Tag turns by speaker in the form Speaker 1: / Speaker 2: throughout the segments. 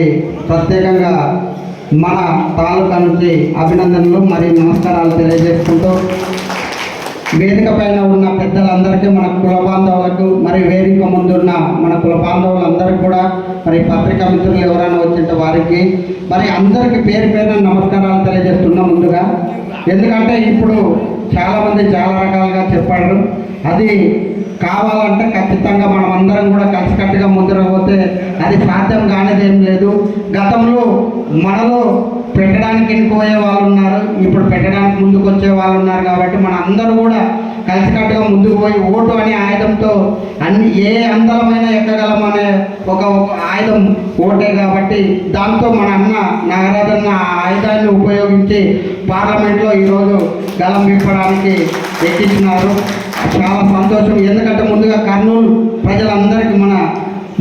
Speaker 1: గారికి ప్రత్యేకంగా మన తాలూకా నుంచి అభినందనలు మరియు నమస్కారాలు తెలియజేసుకుంటూ వేదిక పైన ఉన్న పెద్దలందరికీ మన కుల బాంధవులకు మరి వేదిక ముందున్న మన కుల బాంధవులందరికీ కూడా మరి పత్రికా మిత్రులు ఎవరైనా వచ్చిన వారికి మరి అందరికీ పేరు పేరున నమస్కారాలు తెలియజేస్తున్నా ముందుగా. ఎందుకంటే ఇప్పుడు చాలామంది చాలా రకాలుగా చెప్పారు. అది కావాలంటే ఖచ్చితంగా మనం అందరం కూడా కలిసికట్టుగా ముందుకు అది సాధ్యం కానిదేం లేదు. గతంలో మనలో పెట్టడానికి వెళ్ళిపోయే వాళ్ళు ఉన్నారు. ఇప్పుడు పెట్టడానికి ముందుకు వచ్చే వాళ్ళు ఉన్నారు కాబట్టి మన అందరూ కూడా కలిసికట్టుగా ముందుకు పోయి ఓటు అని ఆయుధంతో అన్ని ఏ అందరమైన ఎక్కగలం అనే ఒక ఒక ఆయుధం ఓటే కాబట్టి దాంతో మన అన్న నాగరాజన్న ఆ ఆయుధాన్ని ఉపయోగించి పార్లమెంట్లో ఈరోజు గలం విప్పడానికి ఎక్కించినారు చాలా సంతోషం. ఎందుకంటే ముందుగా కర్నూలు ప్రజలందరికీ మన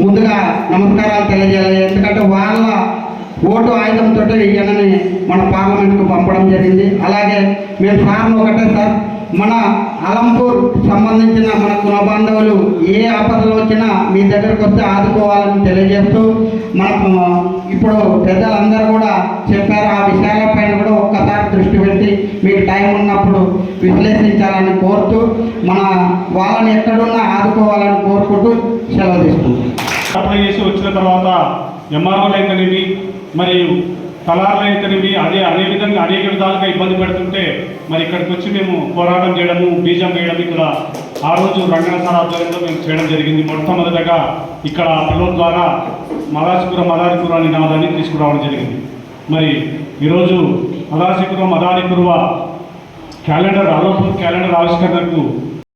Speaker 1: ముందుగా నమస్కారాలు తెలియజేయాలి. ఎందుకంటే వాళ్ళ ఓటు ఆయుధంతో ఈయనని మన పార్లమెంట్కు పంపడం జరిగింది. అలాగే మేము సార్ను ఒకటే సార్ మన అలంపూర్ సంబంధించిన మన కుల బాంధవులు ఏ ఆపదలు వచ్చినా మీ దగ్గరకు వస్తే ఆదుకోవాలని తెలియజేస్తూ మనకు ఇప్పుడు పెద్దలందరూ కూడా చెప్పారు. ఆ విషయాలపైన కూడా ఒక్కసారి దృష్టి పెట్టి మీకు టైం ఉన్నప్పుడు విశ్లేషించాలని కోరుతూ మన వాళ్ళని ఎక్కడున్నా ఆదుకోవాలని కోరుకుంటూ సెలవు తీసుకుంటాం
Speaker 2: అప్లై చేసి వచ్చిన తర్వాత ఎంఆర్ఓ లేకనేవి మరియు తలార్లు అయితేనేమి అదే అదే విధంగా అనేక విధాలుగా ఇబ్బంది పెడుతుంటే మరి ఇక్కడికి వచ్చి మేము పోరాటం చేయడము బీజం వేయడం ఇక్కడ ఆ రోజు రంగన సార్ ఆధ్వర్యంలో మేము చేయడం జరిగింది. మొట్టమొదటగా ఇక్కడ పిల్లల ద్వారా మదాసిపురం మదారిపుర అనే నాదాన్ని తీసుకురావడం జరిగింది. మరి ఈరోజు మదాసిపురం మదారిపుర క్యాలెండర్ అలోపూర్ క్యాలెండర్ ఆవిష్కరణకు